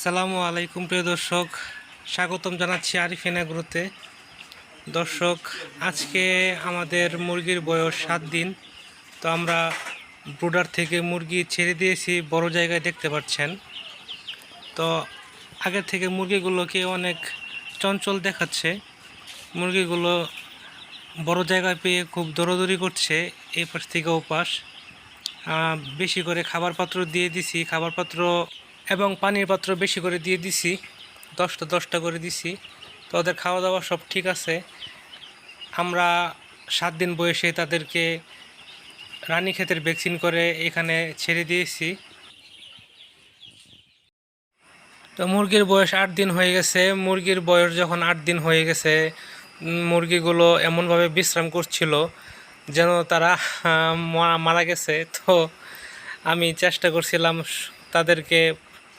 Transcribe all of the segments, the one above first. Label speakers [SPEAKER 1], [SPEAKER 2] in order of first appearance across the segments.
[SPEAKER 1] আসসালামু আলাইকুম, প্রিয় দর্শক। স্বাগতম জানাচ্ছি আরিফিন এগ্রোতে দর্শক, আজকে আমাদের মুরগির বয়স সাত দিন। তো আমরা ব্রুডার থেকে মুরগি ছেড়ে দিয়েছি, বড় জায়গায় দেখতে পাচ্ছেন। তো আগের থেকে মুরগিগুলোকে অনেক চঞ্চল দেখাচ্ছে। মুরগিগুলো বড় জায়গায় পেয়ে খুব দৌড়দৌড়ি করছে, এই পাশ থেকে ও পাশ বেশি করে খাবার পাত্র দিয়ে দিছি। খাবার পাত্র এবং পানির পাত্র বেশি করে দিয়ে দিছি, দশটা দশটা করে দিছি। তো ওদের খাওয়া দাওয়া সব ঠিক আছে। আমরা সাত দিন বয়সে তাদেরকে রানী ক্ষেতের ভ্যাকসিন করে এখানে ছেড়ে দিয়েছি। তো মুরগির বয়স আট দিন হয়ে গেছে। মুরগির বয়স যখন আট দিন হয়ে গেছে মুরগিগুলো এমনভাবে বিশ্রাম করছিল যেন তারা মারা গেছে। তো আমি চেষ্টা করছিলাম তাদেরকে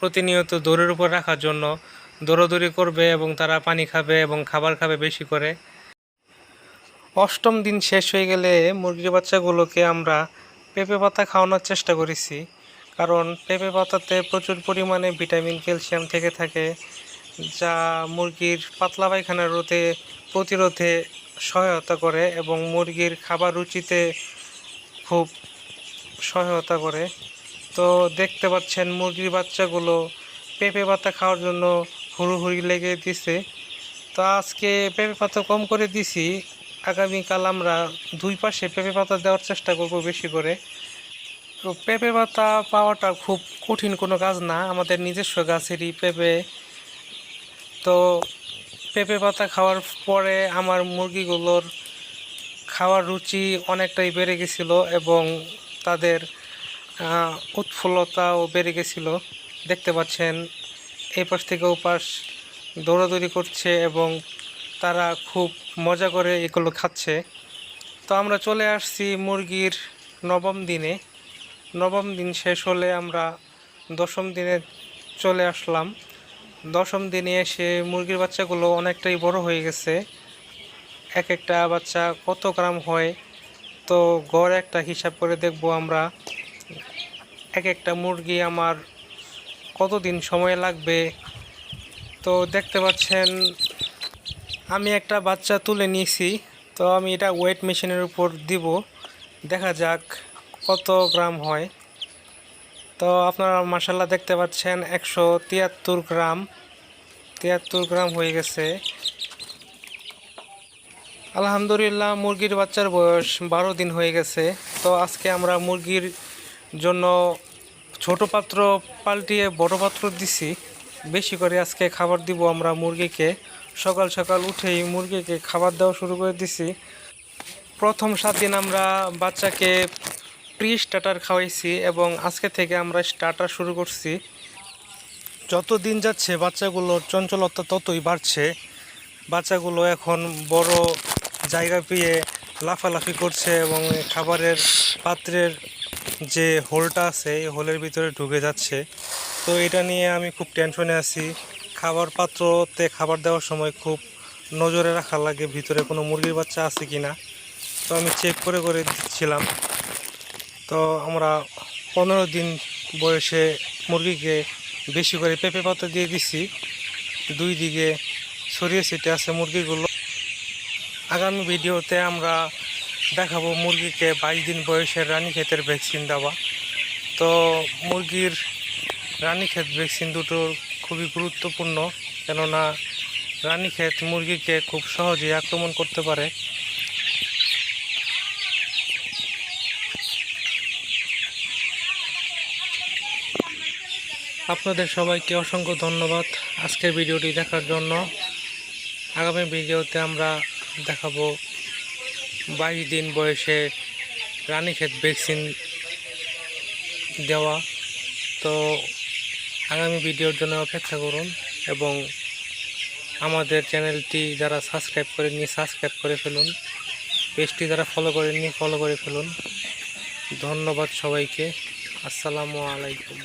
[SPEAKER 1] প্রতিনিয়ত দৌড়ের উপর রাখার জন্য দৌড়াদৌড়ি করবে এবং তারা পানি খাবে এবং খাবার খাবে বেশি করে। অষ্টম দিন শেষ হয়ে গেলে মুরগির বাচ্চাগুলোকে আমরা পেঁপে পাতা খাওয়ানোর চেষ্টা করেছি, কারণ পেঁপে পাতাতে প্রচুর পরিমাণে ভিটামিন, ক্যালসিয়াম থেকে থাকে, যা মুরগির পাতলা পায়খানা রোধে প্রতিরোধে সহায়তা করে এবং মুরগির খাবার রুচিতে খুব সহায়তা করে। তো দেখতে পাচ্ছেন মুরগির বাচ্চাগুলো পেঁপে পাতা খাওয়ার জন্য হুড়ুহুড়ি লেগে দিছে। তো আজকে পেঁপে পাতা কম করে দিছি। আগামীকাল আমরা দুই পাশে পেঁপে পাতা দেওয়ার চেষ্টা করব বেশি করে। তো পেঁপে পাতা পাওয়াটা খুব কঠিন কোনো কাজ না, আমাদের নিজস্ব গাছেরই পেঁপে। তো পেঁপে পাতা খাওয়ার পরে আমার মুরগিগুলোর খাওয়ার রুচি অনেকটাই বেড়ে গেছিল এবং তাদের উৎফুল্লতাও বেড়ে গেছিল। দেখতে পাচ্ছেন, এই পাশ থেকে ও পাশ দৌড়াদৌড়ি করছে এবং তারা খুব মজা করে এগুলো খাচ্ছে। তো আমরা চলে আসছি মুরগির নবম দিনে। নবম দিন শেষ হলে আমরা দশম দিনে চলে আসলাম। দশম দিনে এসে মুরগির বাচ্চাগুলো অনেকটাই বড় হয়ে গেছে। এক একটা বাচ্চা কত গ্রাম হয়, তো গড় একটা হিসাব করে দেখব আমরা। এক একটা মুরগি আমার কতদিন সময় লাগবে? তো দেখতে পাচ্ছেন, আমি একটা বাচ্চা তুলে নিয়েছি, তো আমি এটা ওয়েট মেশিনের উপর দিব। দেখা যাক কত গ্রাম হয়। তো আপনারা মাসাল্লাহ দেখতে পাচ্ছেন, একশো তিয়াত্তর গ্রাম। তিয়াত্তর গ্রাম হয়ে গেছে। আলহামদুলিল্লাহ, মুরগির বাচ্চার বয়স বারো দিন হয়ে গেছে। তো আজকে আমরা মুরগির জন্য ছোট পাত্র পাল্টিয়ে বড় পাত্র দিছি। বেশি করে আজকে খাবার দিব আমরা মুরগিকে। সকাল সকাল উঠেই মুরগিকে খাবার দেওয়া শুরু করে দিছি। প্রথম সাত দিন আমরা বাচ্চাকে প্রি স্টার্টার খাওয়াইছি এবং আজকে থেকে আমরা স্টার্টার শুরু করছি। যত দিন যাচ্ছে বাচ্চাগুলোর চঞ্চলতা ততই বাড়ছে। বাচ্চাগুলো এখন বড় জায়গা পেয়ে লাফালাফি করছে এবং খাবারের পাত্রের যে হোলটা আছে, এই হোলের ভিতরে ঢুকে যাচ্ছে। তো এটা নিয়ে আমি খুব টেনশনে আছি। খাবার পাত্রতে খাবার দেওয়ার সময় খুব নজরে রাখা লাগে ভিতরে কোনো মুরগির বাচ্চা আছে কি না তো আমি চেক করে করে দিচ্ছিলাম। তো আমরা পনেরো দিন বয়সে মুরগিকে বেশি করে পেঁপে পাতা দিয়ে দিছি। দুই দিকে ছড়িয়ে ছিটে আছে মুরগিগুলো। আগামী ভিডিওতে আমরা দেখাবো মুরগিকে বাইশ দিন বয়সের রানীক্ষেতের ভ্যাকসিন দেওয়া। তো মুরগির রানীক্ষেত ভ্যাকসিন দুটো খুবই গুরুত্বপূর্ণ, কেননা রানীক্ষেত মুরগিকে খুব সহজেই আক্রমণ করতে পারে। আপনাদের সবাইকে অসংখ্য ধন্যবাদ আজকের ভিডিওটি দেখার জন্য। আগামী ভিডিওতে আমরা দেখাবো বাইশ দিন বয়সে রানীক্ষেত ভ্যাকসিন দেওয়া। তো আগামী ভিডিওর জন্য অপেক্ষা করুন এবং আমাদের চ্যানেলটি যারা সাবস্ক্রাইব করেননি, সাবস্ক্রাইব করে ফেলুন। পেজটি যারা ফলো করেননি ফলো করে ফেলুন। ধন্যবাদ সবাইকে। আসসালামু আলাইকুম।